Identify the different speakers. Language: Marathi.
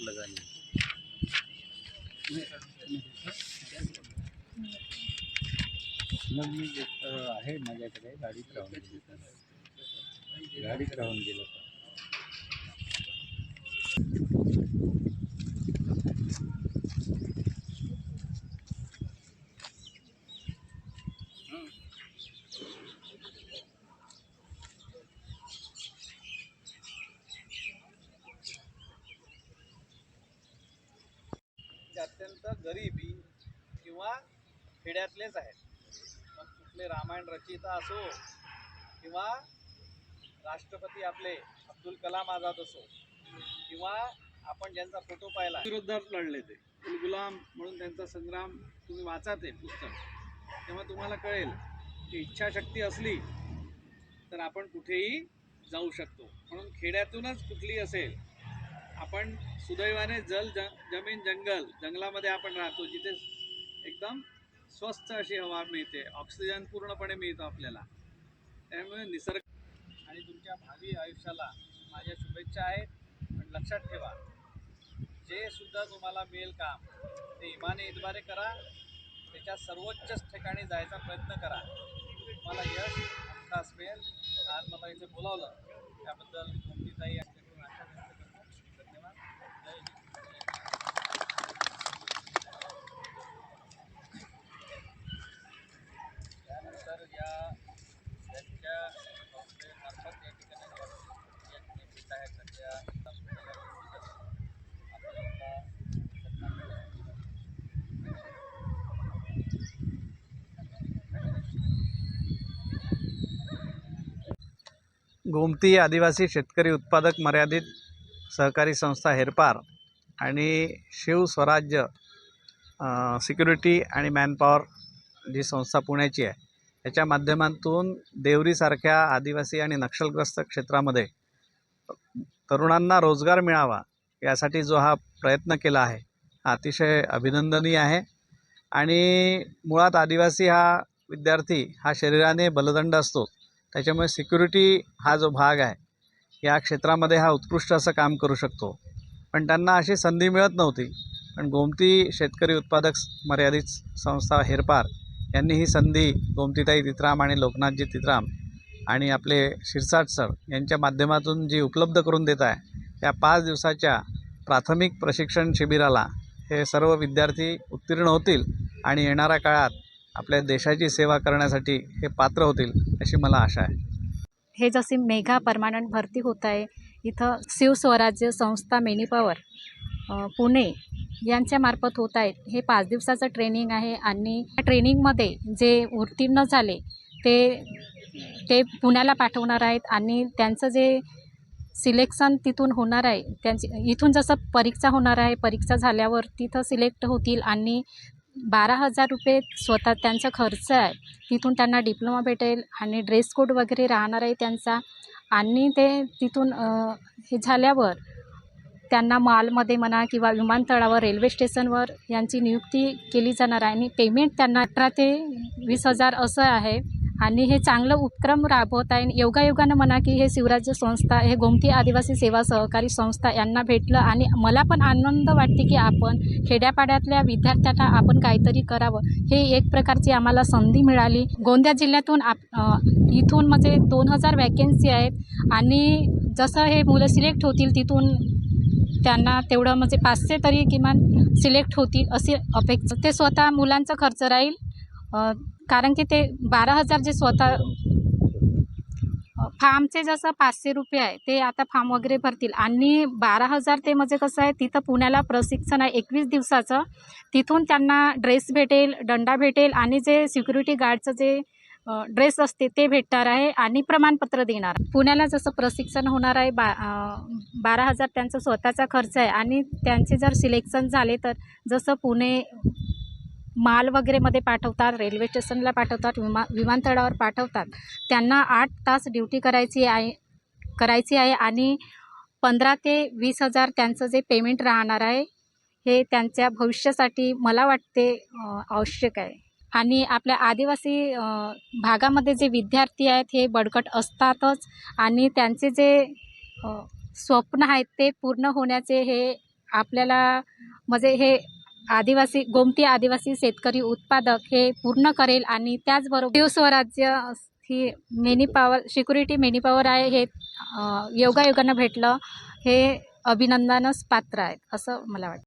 Speaker 1: लगा मग मी आहे माझ्याकडे गाडीत राहून गाडीत राहून गेलं.
Speaker 2: ते अत्यंत गरीबी किंवा खेड्यातलेच आहेत. मग कुठले रामायण रचयिता असो किंवा राष्ट्रपती आपले अब्दुल कलाम आझाद असो किंवा आपण ज्यांचा फोटो पाहिला विरोधात लढले ते. गुलाम म्हणून त्यांचा संग्राम तुम्ही वाचा ते पुस्तक. तेव्हा तुम्हाला कळेल की इच्छाशक्ती असली तर आपण कुठेही जाऊ शकतो. म्हणून खेड्यातूनच कुठली असेल आपण सुदैवाने जल ज जमीन जंगल जंगलामध्ये आपण राहतो जिथे एकदम स्वस्त अशी हवा मिळते ऑक्सिजन पूर्णपणे मिळतो आपल्याला. त्यामुळे निसर्ग आणि तुमच्या भावी आयुष्याला माझ्या शुभेच्छा आहेत. पण लक्षात ठेवा जे सुद्धा तुम्हाला मिळेल काम ते इमाने इतबारे करा. त्याच्या सर्वोच्च ठिकाणी जायचा प्रयत्न करा. मला यश खास मिळेल. आज मला इथे बोलावलं. त्याबद्दल मुक्तीताई यांच्याकडून आशा व्यक्त करतो धन्यवाद जय हिंद त्यानंतर या त्यांच्या संस्थेमार्फत या ठिकाणी जे नेमणूक आहे सध्या संस्थेला आपल्याला
Speaker 3: गोमती आदिवासी शेतकरी उत्पादक मर्यादित सहकारी संस्था हेरपार आणि शिव स्वराज्य सिक्युरिटी आणि मॅनपॉवर जी संस्था पुण्याची आहे याच्या माध्यमातून देवरीसारख्या आदिवासी आणि नक्षलग्रस्त क्षेत्रामध्ये तरुणांना रोजगार मिळावा यासाठी जो हा प्रयत्न केला आहे हा अतिशय अभिनंदनीय आहे. आणि मुळात आदिवासी हा विद्यार्थी हा शरीराने बलदंड असतो. त्याच्यामुळे सिक्युरिटी हा जो भाग आहे या क्षेत्रामध्ये हा उत्कृष्ट असं काम करू शकतो. पण त्यांना अशी संधी मिळत नव्हती. पण गोमती शेतकरी उत्पादक मर्यादित संस्था हेरपार यांनी ही संधी गोमतीताई तित्राम आणि लोकनाथजी तित्राम आणि आपले शिरसाट सर यांच्या माध्यमातून जी उपलब्ध करून देत आहे त्या पाच दिवसाच्या प्राथमिक प्रशिक्षण शिबिराला हे सर्व विद्यार्थी उत्तीर्ण होतील आणि येणाऱ्या काळात आपल्या देशाची सेवा करण्यासाठी हे पात्र होतील अशी मला आशा आहे.
Speaker 4: हे जशी मेघा परमानंट भरती होत आहे इथं शिवस्वराज्य संस्था मेनिपावर अ, पुणे यांच्यामार्फत होत आहेत. हे पाच दिवसाचं ट्रेनिंग आहे आणि या ट्रेनिंगमध्ये जे उत्तीर्ण झाले ते ते पुण्याला पाठवणार आहेत आणि त्यांचं जे सिलेक्शन तिथून होणार आहे त्यांची इथून जसं परीक्षा होणार आहे परीक्षा झाल्यावर तिथं सिलेक्ट होतील आणि बारा हजार रुपये स्वतः त्यांचा खर्च आहे. तिथून त्यांना डिप्लोमा भेटेल आणि ड्रेस कोड वगैरे राहणार आहे त्यांचा. आणि ते तिथून हे झाल्यावर त्यांना मालमध्ये म्हणा किंवा विमानतळावर रेल्वे स्टेशनवर यांची नियुक्ती केली जाणार आहे. आणि पेमेंट त्यांना अठरा ते वीस हजार असं आहे. आणि हे चांगलं उपक्रम राबवत आहे. योगायोगानं म्हणा की हे शिवराज्य संस्था हे गोमती आदिवासी सेवा सहकारी संस्था यांना भेटलं आणि मला पण आनंद वाटते की आपण खेड्यापाड्यातल्या विद्यार्थ्यांना आपण काहीतरी करावं. हे एक प्रकारची आम्हाला संधी मिळाली. गोंदिया जिल्ह्यातून आप इथून म्हणजे दोन हजार वॅकेन्सी आहेत आणि जसं हे मुलं सिलेक्ट होतील तिथून त्यांना तेवढं म्हणजे पाचशे तरी किमान सिलेक्ट होतील अशी अपेक्षा. ते स्वतः मुलांचा खर्च राहील. कारण की ते बारा हजार जे स्वतः फार्मचे जसं पाचशे रुपये आहे ते आता फार्म वगैरे भरतील. आणि बारा हजार ते म्हणजे कसं आहे तिथं पुण्याला प्रशिक्षण आहे एकवीस दिवसाचं. तिथून त्यांना ड्रेस भेटेल दंडा भेटेल आणि जे सिक्युरिटी गार्डचं जे ड्रेस असते ते भेटणार आहे आणि प्रमाणपत्र देणार. पुण्याला जसं प्रशिक्षण होणार आहे बा बारा हजार त्यांचा स्वतःचा खर्च आहे आणि त्यांचे जर सिलेक्शन झाले तर जसं पुणे माल वगैरेमध्ये पाठवतात रेल्वे स्टेशनला पाठवतात विमा विमानतळावर पाठवतात. त्यांना आठ तास ड्युटी करायची आहे करायची आहे आणि पंधरा ते वीस हजार त्यांचं जे पेमेंट राहणार आहे हे त्यांच्या भविष्यासाठी मला वाटते आवश्यक आहे. आणि आपल्या आदिवासी भागामध्ये जे विद्यार्थी आहेत हे बडकट असतातच आणि त्यांचे जे स्वप्न आहेत ते पूर्ण होण्याचे हे आपल्याला म्हणजे हे आदिवासी गोमती आदिवासी शेतकरी उत्पादक हे पूर्ण करेल आणि त्याचबरोबर शिवस्वराज्य ही many power security many power आहे. हे योगायोगानं भेटलं. हे अभिनंदनच पात्र आहेत असं मला वाटतं.